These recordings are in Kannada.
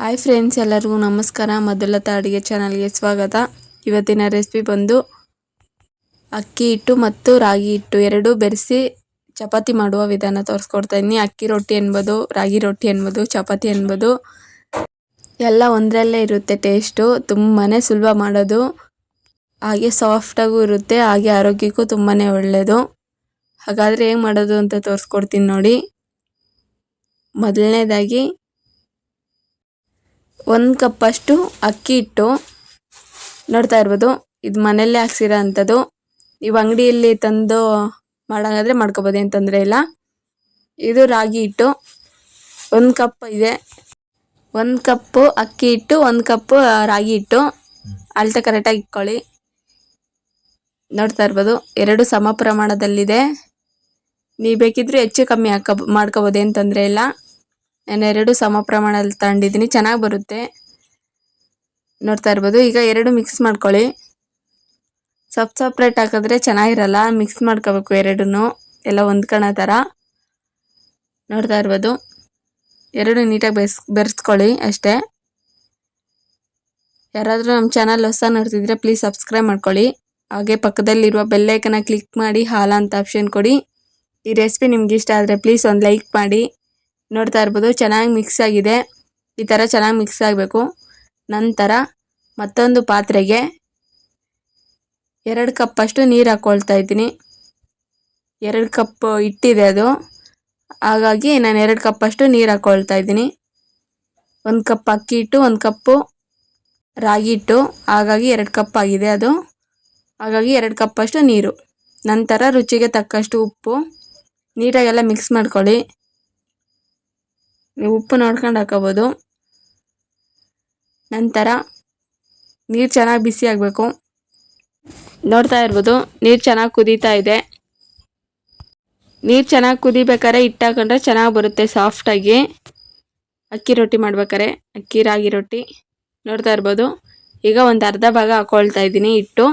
ಹಾಯ್ ಫ್ರೆಂಡ್ಸ್ ಎಲ್ಲರಿಗೂ ನಮಸ್ಕಾರ. ಮಧುಲತಾ ಅಡುಗೆ ಚಾನಲ್ಗೆ ಸ್ವಾಗತ. ಇವತ್ತಿನ ರೆಸಿಪಿ ಬಂದು ಅಕ್ಕಿ ಹಿಟ್ಟು ಮತ್ತು ರಾಗಿ ಹಿಟ್ಟು ಎರಡೂ ಬೆರೆಸಿ ಚಪಾತಿ ಮಾಡುವ ವಿಧಾನ ತೋರಿಸ್ಕೊಡ್ತಾಯಿದ್ದೀನಿ ಅಕ್ಕಿ ರೊಟ್ಟಿ ಅನ್ಬೋದು ರಾಗಿ ರೊಟ್ಟಿ ಅನ್ಬೋದು ಚಪಾತಿ ಅನ್ಬೋದು ಎಲ್ಲ ಒಂದರಲ್ಲೇ ಇರುತ್ತೆ ಟೇಸ್ಟು ತುಂಬಾ ಸುಲಭ ಮಾಡೋದು. ಹಾಗೆ ಸಾಫ್ಟಾಗೂ ಇರುತ್ತೆ, ಹಾಗೆ ಆರೋಗ್ಯಕ್ಕೂ ತುಂಬಾ ಒಳ್ಳೆಯದು ಹಾಗಾದರೆ ಹೇಗೆ ಮಾಡೋದು ಅಂತ ತೋರಿಸ್ಕೊಡ್ತೀನಿ ನೋಡಿ. ಮೊದಲನೇದಾಗಿ ಒಂದು ಕಪ್ಪಷ್ಟು ಅಕ್ಕಿ ಹಿಟ್ಟು ನೋಡ್ತಾ ಇರ್ಬೋದು. ಇದು ಮನೆಯಲ್ಲೇ ಹಾಕ್ಸಿರೋ ಅಂಥದ್ದು. ನೀವು ಅಂಗಡಿಯಲ್ಲಿ ತಂದು ಮಾಡೋಂಗಾದ್ರೆ ಮಾಡ್ಕೊಬೋದು, ಏನು ತೊಂದರೆ ಇಲ್ಲ. ಇದು ರಾಗಿ ಹಿಟ್ಟು. ಒಂದು ಕಪ್ ಇದೆ. ಒಂದು ಕಪ್ಪು ಅಕ್ಕಿ ಹಿಟ್ಟು, ಒಂದು ಕಪ್ಪು ರಾಗಿ ಹಿಟ್ಟು. ಅಳತೆ ಕರೆಕ್ಟಾಗಿ ಇಟ್ಕೊಳ್ಳಿ. ನೋಡ್ತಾ ಇರ್ಬೋದು. ಎರಡು ಸಮ ಪ್ರಮಾಣದಲ್ಲಿದೆ. ನೀವು ಬೇಕಿದ್ರೆ ಹೆಚ್ಚು ಕಮ್ಮಿ ಹಾಕ ಮಾಡ್ಕೋಬೋದು, ಏನು ತೊಂದರೆ ಇಲ್ಲ. ಎರಡು ಸಮ ಪ್ರಮಾಣದಲ್ಲಿ ತಗೊಂಡಿದ್ದೀನಿ ಚೆನ್ನಾಗಿ ಬರುತ್ತೆ. ನೋಡ್ತಾ ಇರ್ಬೋದು. ಈಗ ಎರಡು ಮಿಕ್ಸ್ ಮಾಡ್ಕೊಳ್ಳಿ. ಸಪ್ ಸಪ್ರೇಟ್ ಹಾಕಿದ್ರೆ ಚೆನ್ನಾಗಿರಲ್ಲ. ಮಿಕ್ಸ್ ಮಾಡ್ಕೋಬೇಕು ಎರಡೂ ಎಲ್ಲ ಹೊಂದ್ಕೊಳೋ ಥರ ನೋಡ್ತಾ ಇರ್ಬೋದು. ಎರಡು ನೀಟಾಗಿ ಬೆಸ್ ಬೆರೆಸ್ಕೊಳ್ಳಿ ಅಷ್ಟೇ. ಯಾರಾದರೂ ನಮ್ಮ ಚಾನಲ್ ಹೊಸ ನೋಡ್ತಿದ್ರೆ ಪ್ಲೀಸ್ ಸಬ್ಸ್ಕ್ರೈಬ್ ಮಾಡ್ಕೊಳ್ಳಿ. ಹಾಗೆ ಪಕ್ಕದಲ್ಲಿರುವ ಬೆಲ್ಲೈಕನ್ನ ಕ್ಲಿಕ್ ಮಾಡಿ ಹಾಲ ಅಂತ ಆಪ್ಷನ್ ಕೊಡಿ. ಈ ರೆಸಿಪಿ ನಿಮ್ಗೆ ಇಷ್ಟ ಆದರೆ ಪ್ಲೀಸ್ ಒಂದು ಲೈಕ್ ಮಾಡಿ. ನೋಡ್ತಾ ಇರ್ಬೋದು, ಚೆನ್ನಾಗಿ ಮಿಕ್ಸ್ ಆಗಿದೆ. ಈ ಥರ ಚೆನ್ನಾಗಿ ಮಿಕ್ಸ್ ಆಗಬೇಕು. ನಂತರ ಮತ್ತೊಂದು ಪಾತ್ರೆಗೆ ಎರಡು ಕಪ್ಪಷ್ಟು ನೀರು ಹಾಕ್ಕೊಳ್ತಾ ಇದ್ದೀನಿ. ಎರಡು ಕಪ್ ಇಟ್ಟಿದೆ ಅದು. ಹಾಗಾಗಿ ನಾನು ಎರಡು ಕಪ್ಪಷ್ಟು ನೀರು ಹಾಕ್ಕೊಳ್ತಾ ಇದ್ದೀನಿ. ಒಂದು ಕಪ್ ಅಕ್ಕಿ ಹಿಟ್ಟು, ಒಂದು ಕಪ್ಪು ರಾಗಿ ಹಿಟ್ಟು. ಹಾಗಾಗಿ ಎರಡು ಕಪ್ ಆಗಿದೆ ಅದು. ಹಾಗಾಗಿ ಎರಡು ಕಪ್ಪಷ್ಟು ನೀರು. ನಂತರ ರುಚಿಗೆ ತಕ್ಕಷ್ಟು ಉಪ್ಪು. ನೀಟಾಗೆಲ್ಲ ಮಿಕ್ಸ್ ಮಾಡ್ಕೊಳ್ಳಿ. ನೀವು ಉಪ್ಪು ನೋಡ್ಕೊಂಡು ಹಾಕೋಬೋದು. ನಂತರ ನೀರು ಚೆನ್ನಾಗಿ ಬಿಸಿ ಆಗಬೇಕು. ನೋಡ್ತಾ ಇರ್ಬೋದು, ನೀರು ಚೆನ್ನಾಗಿ ಕುದೀತಾ ಇದೆ. ನೀರು ಚೆನ್ನಾಗಿ ಕುದಿಬೇಕಾದ್ರೆ ಹಿಟ್ಟು ಹಾಕೊಂಡ್ರೆ ಚೆನ್ನಾಗಿ ಬರುತ್ತೆ ಸಾಫ್ಟಾಗಿ ಅಕ್ಕಿ ರೊಟ್ಟಿ ಮಾಡ್ಬೇಕಾರೆ ಅಕ್ಕಿ, ರಾಗಿ ರೊಟ್ಟಿ ನೋಡ್ತಾ ಇರ್ಬೋದು. ಈಗ ಒಂದು ಅರ್ಧ ಭಾಗ ಹಾಕ್ಕೊಳ್ತಾ ಇದ್ದೀನಿ ಹಿಟ್ಟು.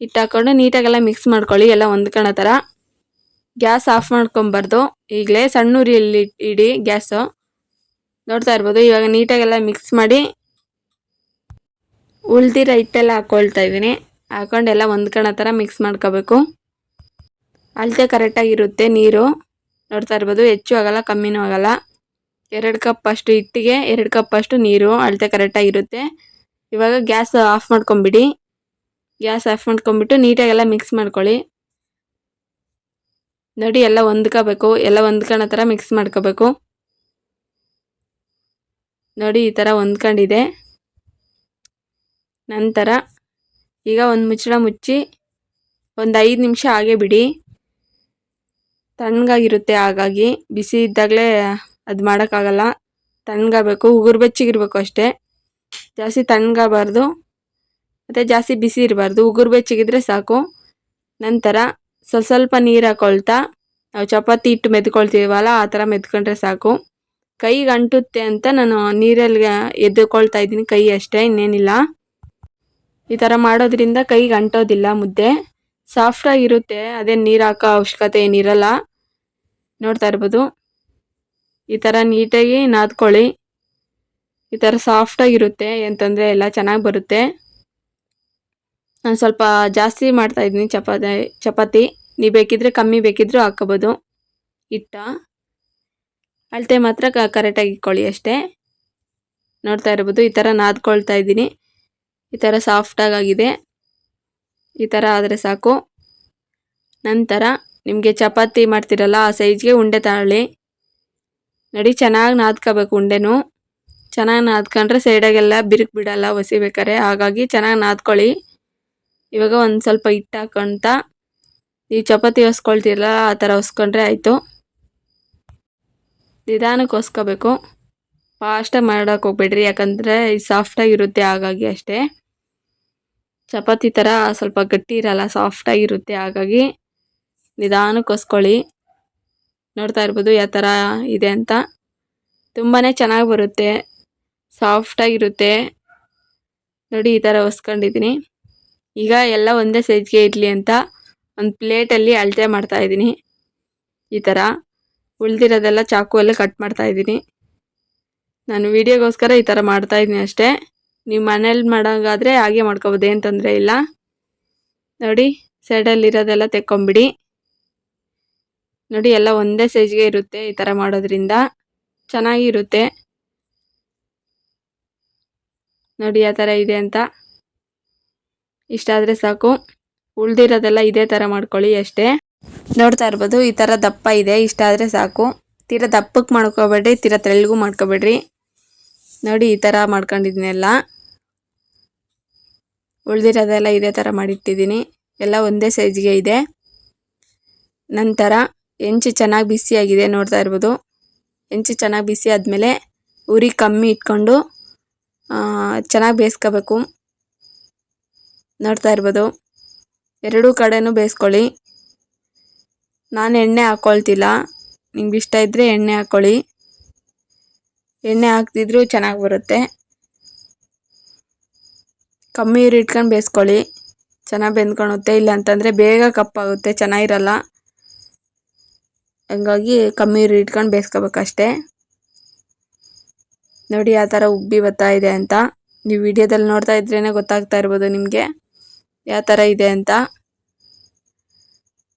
ಹಿಟ್ಟು ಹಾಕ್ಕೊಂಡು ನೀಟಾಗೆಲ್ಲ ಮಿಕ್ಸ್ ಮಾಡ್ಕೊಳ್ಳಿ, ಎಲ್ಲ ಹೊಂದ್ಕೊಳ್ಳೋ ಥರ ಗ್ಯಾಸ್ ಆಫ್ ಮಾಡ್ಕೊಬಾರ್ದು. ಈಗಲೇ ಸಣ್ಣ ಉರಿಯಲ್ಲಿ ಇಡಿ ಗ್ಯಾಸು. ನೋಡ್ತಾ ಇರ್ಬೋದು, ಇವಾಗ ನೀಟಾಗೆಲ್ಲ ಮಿಕ್ಸ್ ಮಾಡಿ ಉಳ್ದಿರ ಹಿಟ್ಟೆಲ್ಲ ಹಾಕ್ಕೊಳ್ತಾ ಇದ್ದೀನಿ. ಹಾಕೊಂಡೆಲ್ಲ ಹೊಂದ್ಕೊಳ್ಳೋ ಥರ ಮಿಕ್ಸ್ ಮಾಡ್ಕೋಬೇಕು. ಅಳತೆ ಕರೆಕ್ಟಾಗಿರುತ್ತೆ ನೀರು. ನೋಡ್ತಾ ಇರ್ಬೋದು, ಹೆಚ್ಚು ಆಗಲ್ಲ, ಕಮ್ಮಿನೂ ಆಗೋಲ್ಲ. ಎರಡು ಕಪ್ ಅಷ್ಟು ಹಿಟ್ಟಿಗೆ, ಎರಡು ಕಪ್ ಅಷ್ಟು ನೀರು, ಅಳತೆ ಕರೆಕ್ಟಾಗಿರುತ್ತೆ ಇವಾಗ ಗ್ಯಾಸ್ ಆಫ್ ಮಾಡ್ಕೊಂಬಿಡಿ. ಗ್ಯಾಸ್ ಆಫ್ ಮಾಡ್ಕೊಂಬಿಟ್ಟು ನೀಟಾಗೆಲ್ಲ ಮಿಕ್ಸ್ ಮಾಡ್ಕೊಳ್ಳಿ. ನೋಡಿ, ಎಲ್ಲ ಹೊಂದ್ಕೋಬೇಕು, ಎಲ್ಲ ಹೊಂದ್ಕೊಳ್ಳೋ ಥರ ಮಿಕ್ಸ್ ಮಾಡ್ಕೋಬೇಕು. ನೋಡಿ, ಈ ಥರ ಹೊಂದ್ಕೊಂಡಿದೆ. ನಂತರ ಈಗ ಒಂದು ಮುಚ್ಚಳ ಮುಚ್ಚಿ ಒಂದು ಐದು ನಿಮಿಷ ಹಾಗೆ ಬಿಡಿ. ತಣ್ಣಗಾಗಿರುತ್ತೆ ಹಾಗಾಗಿ, ಬಿಸಿ ಇದ್ದಾಗಲೇ ಅದು ಮಾಡೋಕ್ಕಾಗಲ್ಲ. ತಣ್ಣಗಾಗಬೇಕು, ಉಗುರು ಬೆಚ್ಚಗಿರ್ಬೇಕು ಅಷ್ಟೇ. ಜಾಸ್ತಿ ತಣ್ಣಗಾಗಬಾರ್ದು. ಮತ್ತು ಜಾಸ್ತಿ ಬಿಸಿ ಇರಬಾರ್ದು, ಉಗುರು ಬೆಚ್ಚಿಗಿದ್ರೆ ಸಾಕು. ನಂತರ ಸ್ವಲ್ಪ ಸ್ವಲ್ಪ ನೀರು ಹಾಕೊಳ್ತಾ ನಾವು ಚಪಾತಿ ಹಿಟ್ಟು ಮೆದ್ಕೊಳ್ತೀವಲ್ಲ ಆ ಥರ ಮೆದ್ಕೊಂಡ್ರೆ ಸಾಕು. ಕೈಗೆ ಅಂಟುತ್ತೆ ಅಂತ ನಾನು ನೀರಲ್ಲಿ ಎದ್ದುಕೊಳ್ತಾ ಇದ್ದೀನಿ ಕೈ ಅಷ್ಟೇ, ಇನ್ನೇನಿಲ್ಲ. ಈ ಥರ ಮಾಡೋದ್ರಿಂದ ಕೈಗೆ ಅಂಟೋದಿಲ್ಲ ಮುದ್ದೆ. ಸಾಫ್ಟಾಗಿರುತ್ತೆ ಅದೇ ನೀರು ಹಾಕೋ ಅವಶ್ಯಕತೆ ಏನಿರಲ್ಲ. ನೋಡ್ತಾ ಇರ್ಬೋದು. ಈ ಥರ ನೀಟಾಗಿ ನಾದ್ಕೊಳ್ಳಿ. ಈ ಥರ ಸಾಫ್ಟಾಗಿರುತ್ತೆ ಅಂತಂದರೆ ಎಲ್ಲ ಚೆನ್ನಾಗಿ ಬರುತ್ತೆ. ನಾನು ಸ್ವಲ್ಪ ಜಾಸ್ತಿ ಮಾಡ್ತಾಯಿದ್ದೀನಿ ಚಪಾತಿ ಚಪಾತಿ. ನೀವು ಬೇಕಿದ್ರೆ ಕಮ್ಮಿ, ಬೇಕಿದ್ರೂ ಹಾಕ್ಕೋಬೋದು. ಹಿಟ್ಟ. ಅಳತೆ ಮಾತ್ರ ಕರೆಕ್ಟಾಗಿ ಇಟ್ಕೊಳ್ಳಿ ಅಷ್ಟೇ. ನೋಡ್ತಾ ಇರ್ಬೋದು, ಈ ಥರ ನಾದ್ಕೊಳ್ತಾ ಇದ್ದೀನಿ. ಈ ಥರ ಸಾಫ್ಟಾಗಿದೆ ಈ ಥರ ಆದರೆ ಸಾಕು. ನಂತರ ನಿಮಗೆ ಚಪಾತಿ ಮಾಡ್ತಿರಲ್ಲ, ಆ ಸೈಜ್ಗೆ ಉಂಡೆ ತಾಳಿ. ನಡಿ, ಚೆನ್ನಾಗಿ ನಾದ್ಕೋಬೇಕು ಉಂಡೆನೂ. ಚೆನ್ನಾಗಿ ನಾದ್ಕೊಂಡ್ರೆ ಸೈಡಾಗೆಲ್ಲ ಬಿರುಕು ಬಿಡಲ್ಲ ಒಸಿಬೇಕಾರೆ ಹಾಗಾಗಿ ಚೆನ್ನಾಗಿ ನಾದ್ಕೊಳ್ಳಿ. ಇವಾಗ ಒಂದು ಸ್ವಲ್ಪ ಹಿಟ್ಟು ಹಾಕೊಂತ ನೀವು ಚಪಾತಿ ಹೊಸ್ಕೊಳ್ತೀರಲ್ಲ ಆ ಥರ ಹೊಸ್ಕೊಂಡ್ರೆ ಆಯಿತು. ನಿಧಾನಕ್ಕೆ ಹೊಸ್ಕೋಬೇಕು ಫಾಸ್ಟಾಗಿ ಮಾಡೋಕೆ ಹೋಗ್ಬೇಡ್ರಿ, ಯಾಕಂದರೆ ಇದು ಸಾಫ್ಟಾಗಿರುತ್ತೆ ಹಾಗಾಗಿ ಅಷ್ಟೇ. ಚಪಾತಿ ಥರ ಸ್ವಲ್ಪ ಗಟ್ಟಿ ಇರಲ್ಲ ಸಾಫ್ಟಾಗಿರುತ್ತೆ ಹಾಗಾಗಿ ನಿಧಾನಕ್ಕೆ ಹೊಸ್ಕೊಳ್ಳಿ ನೋಡ್ತಾ ಇರ್ಬೋದು ಯಾವ ಥರ ಇದೆ ಅಂತ. ತುಂಬಾ ಚೆನ್ನಾಗಿ ಬರುತ್ತೆ ಸಾಫ್ಟಾಗಿರುತ್ತೆ ನೋಡಿ ಈ ಥರ ಹೊಸ್ಕೊಂಡಿದ್ದೀನಿ ಈಗ ಎಲ್ಲ ಒಂದೇ ಸೈಜ್ಗೆ ಇರಲಿ ಅಂತ ಒಂದು ಪ್ಲೇಟಲ್ಲಿ ಅಳತೆ ಮಾಡ್ತಾ ಇದ್ದೀನಿ. ಈ ಥರ ಉಳ್ದಿರೋದೆಲ್ಲ ಚಾಕುವಲ್ಲೇ ಕಟ್ ಮಾಡ್ತಾ ಇದ್ದೀನಿ. ನಾನು ವಿಡಿಯೋಗೋಸ್ಕರ ಈ ಥರ ಮಾಡ್ತಾ ಇದ್ದೀನಿ ಅಷ್ಟೇ. ನೀವು ಮನೇಲಿ ಮಾಡೋಂಗಾದರೆ ಹಾಗೆ ಮಾಡ್ಕೊಬೋದು, ಏನು ತೊಂದರೆ ಇಲ್ಲ. ನೋಡಿ ಸೈಡಲ್ಲಿರೋದೆಲ್ಲ ತೆಕ್ಕೊಂಬಿಡಿ. ನೋಡಿ, ಎಲ್ಲ ಒಂದೇ ಸೈಜ್ಗೆ ಇರುತ್ತೆ ಈ ಥರ ಮಾಡೋದ್ರಿಂದ. ಚೆನ್ನಾಗಿರುತ್ತೆ. ನೋಡಿ, ಆ ಥರ ಇದೆ ಅಂತ. ಇಷ್ಟ ಆದರೆ ಸಾಕು. ಉಳ್ದಿರೋದೆಲ್ಲ ಇದೇ ಥರ ಮಾಡ್ಕೊಳ್ಳಿ ಅಷ್ಟೇ. ನೋಡ್ತಾ ಇರ್ಬೋದು, ಈ ಥರ ದಪ್ಪ ಇದೆ ಇಷ್ಟ ಆದರೆ ಸಾಕು. ತೀರಾ ದಪ್ಪಕ್ಕೆ ಮಾಡ್ಕೋಬೇಡ್ರಿ, ತೀರ ತೆಳ್ಳಗೂ ಮಾಡ್ಕೋಬೇಡ್ರಿ. ನೋಡಿ, ಈ ಥರ ಮಾಡ್ಕೊಂಡಿದ್ದೀನೆಲ್ಲ ಉಳ್ದಿರೋದೆಲ್ಲ ಇದೇ ಥರ ಮಾಡಿಟ್ಟಿದ್ದೀನಿ. ಎಲ್ಲ ಒಂದೇ ಸೈಜ್ಗೆ ಇದೆ. ನಂತರ, ಹೆಂಚು ಚೆನ್ನಾಗಿ ಬಿಸಿಯಾಗಿದೆ ನೋಡ್ತಾ ಇರ್ಬೋದು. ಹೆಂಚು ಚೆನ್ನಾಗಿ ಬಿಸಿ ಆದಮೇಲೆ, ಉರಿ ಕಮ್ಮಿ ಇಟ್ಕೊಂಡು ಚೆನ್ನಾಗಿ ಬೇಯಿಸ್ಕೋಬೇಕು. ನೋಡ್ತಾ ಇರ್ಬೋದು. ಎರಡೂ ಕಡೆನೂ ಬೇಯಿಸ್ಕೊಳ್ಳಿ. ನಾನು ಎಣ್ಣೆ ಹಾಕ್ಕೊಳ್ತಿಲ್ಲ ನಿಮ್ಗೆ ಇಷ್ಟ ಇದ್ದರೆ ಎಣ್ಣೆ ಹಾಕ್ಕೊಳ್ಳಿ ಎಣ್ಣೆ ಹಾಕ್ತಿದ್ರು ಚೆನ್ನಾಗಿ ಬರುತ್ತೆ. ಕಮ್ಮಿ ನೀರು ಇಟ್ಕೊಂಡು ಬೇಯಿಸ್ಕೊಳ್ಳಿ. ಚೆನ್ನಾಗಿ ಬೆಂದ್ಕೊಳುತ್ತೆ. ಇಲ್ಲ ಅಂತಂದರೆ ಬೇಗ ಕಪ್ಪಾಗುತ್ತೆ. ಚೆನ್ನಾಗಿರಲ್ಲ. ಹಂಗಾಗಿ ಕಮ್ಮಿ ನೀರು ಇಟ್ಕೊಂಡು ಬೇಯಿಸ್ಕೋಬೇಕಷ್ಟೇ. ನೋಡಿ, ಆ ಥರ ಉಬ್ಬಿ ಬರ್ತಾ ಇದೆ ಅಂತ. ನೀವು ವಿಡಿಯೋದಲ್ಲಿ ನೋಡ್ತಾ ಇದ್ರೇ ಗೊತ್ತಾಗ್ತಾ ಇರ್ಬೋದು ನಿಮಗೆ. ಯಾವ ಥರ ಇದೆ ಅಂತ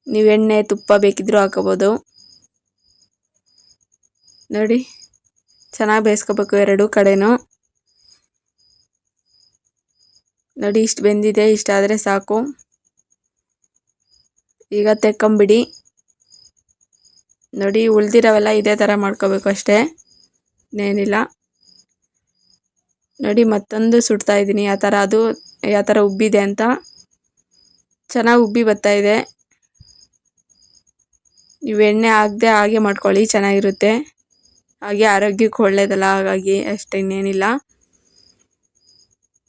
ನೀವು ಎಣ್ಣೆ ತುಪ್ಪ ಬೇಕಿದ್ರೂ ಹಾಕೋಬೋದು. ನೋಡಿ, ಚೆನ್ನಾಗಿ ಬೇಯಿಸ್ಕೋಬೇಕು ಎರಡೂ ಕಡೆನೂ. ನೋಡಿ, ಇಷ್ಟು ಬೆಂದಿದೆ ಇಷ್ಟಾದರೆ ಸಾಕು. ಈಗ ತೆಕ್ಕೊಂಬಿಡಿ. ನೋಡಿ, ಉಳ್ದಿರೋವೆಲ್ಲ ಇದೇ ಥರ ಮಾಡ್ಕೋಬೇಕು ಅಷ್ಟೇ. ಇನ್ನೇನಿಲ್ಲ. ನೋಡಿ, ಮತ್ತೊಂದು ಸುಡ್ತಾ ಇದ್ದೀನಿ. ಆ ಥರ ಅದು, ಯಾವ ಥರ ಉಬ್ಬಿದೆ ಅಂತ. ಚೆನ್ನಾಗಿ ಉಬ್ಬಿ ಬರ್ತಾ ಇದೆ. ನೀವು ಎಣ್ಣೆ ಹಾಕದೆ ಹಾಗೆ ಮಾಡ್ಕೊಳ್ಳಿ, ಚೆನ್ನಾಗಿರುತ್ತೆ. ಹಾಗೆ ಆರೋಗ್ಯಕ್ಕೆ ಒಳ್ಳೆಯದಲ್ಲ ಹಾಗಾಗಿ ಅಷ್ಟೇ ಇನ್ನೇನಿಲ್ಲ.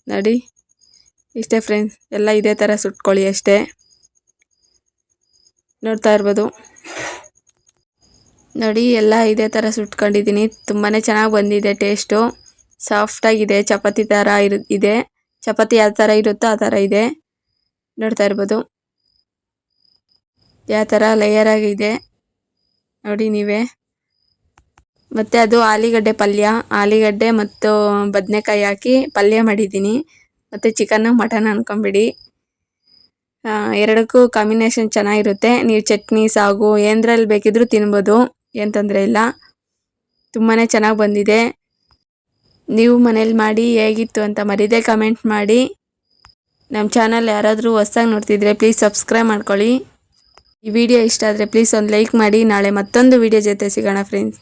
ನೋಡಿ. ಇಷ್ಟೇ ಫ್ರೆಂಡ್ಸ್ ಎಲ್ಲ ಇದೇ ಥರ ಸುಟ್ಕೊಳ್ಳಿ ಅಷ್ಟೇ. ನೋಡ್ತಾ ಇರ್ಬೋದು. ನೋಡಿ, ಎಲ್ಲ ಇದೇ ಥರ ಸುಟ್ಕೊಂಡಿದ್ದೀನಿ. ತುಂಬಾ ಚೆನ್ನಾಗಿ ಬಂದಿದೆ ಟೇಸ್ಟು ಸಾಫ್ಟಾಗಿದೆ ಚಪಾತಿ ಥರ ಇರು, ಇದೆ. ಚಪಾತಿ ಯಾವ ಥರ ಇರುತ್ತೋ ಆ ಥರ ಇದೆ. ನೋಡ್ತಾ ಇರ್ಬೋದು. ಯಾವ ಥರ ಲೇಯರ್ ಆಗಿದೆ. ನೋಡಿ ನೀವೇ. ಮತ್ತು ಅದು ಆಲಿಗಡ್ಡೆ ಪಲ್ಯ. ಆಲಿಗಡ್ಡೆ ಮತ್ತು ಬದನೆಕಾಯಿ ಹಾಕಿ ಪಲ್ಯ ಮಾಡಿದ್ದೀನಿ. ಮತ್ತು ಚಿಕನ್ನು ಮಟನ್ ಅನ್ಕೊಂಬಿಡಿ. ಎರಡಕ್ಕೂ ಕಾಂಬಿನೇಷನ್ ಚೆನ್ನಾಗಿರುತ್ತೆ. ನೀವು ಚಟ್ನಿ, ಸಾಗು ಏನರಲ್ಲಿ ಬೇಕಿದ್ರೂ ತಿನ್ಬೋದು. ಏನು ತೊಂದರೆ ಇಲ್ಲ. ತುಂಬಾ ಚೆನ್ನಾಗಿ ಬಂದಿದೆ. ನೀವು ಮನೇಲಿ ಮಾಡಿ ಹೇಗಿತ್ತು ಅಂತ ಮರಿದೇ ಕಮೆಂಟ್ ಮಾಡಿ. ನಮ್ಮ ಚಾನಲ್ ಯಾರಾದರೂ ಹೊಸ್ದಾಗಿ ನೋಡ್ತಿದ್ರೆ ಪ್ಲೀಸ್ ಸಬ್ಸ್ಕ್ರೈಬ್ ಮಾಡ್ಕೊಳ್ಳಿ. ಈ ವಿಡಿಯೋ ಇಷ್ಟ ಆದರೆ ಪ್ಲೀಸ್ ಒಂದು ಲೈಕ್ ಮಾಡಿ. ನಾಳೆ ಮತ್ತೊಂದು ವಿಡಿಯೋ ಜೊತೆ ಸಿಗೋಣ ಫ್ರೆಂಡ್ಸ್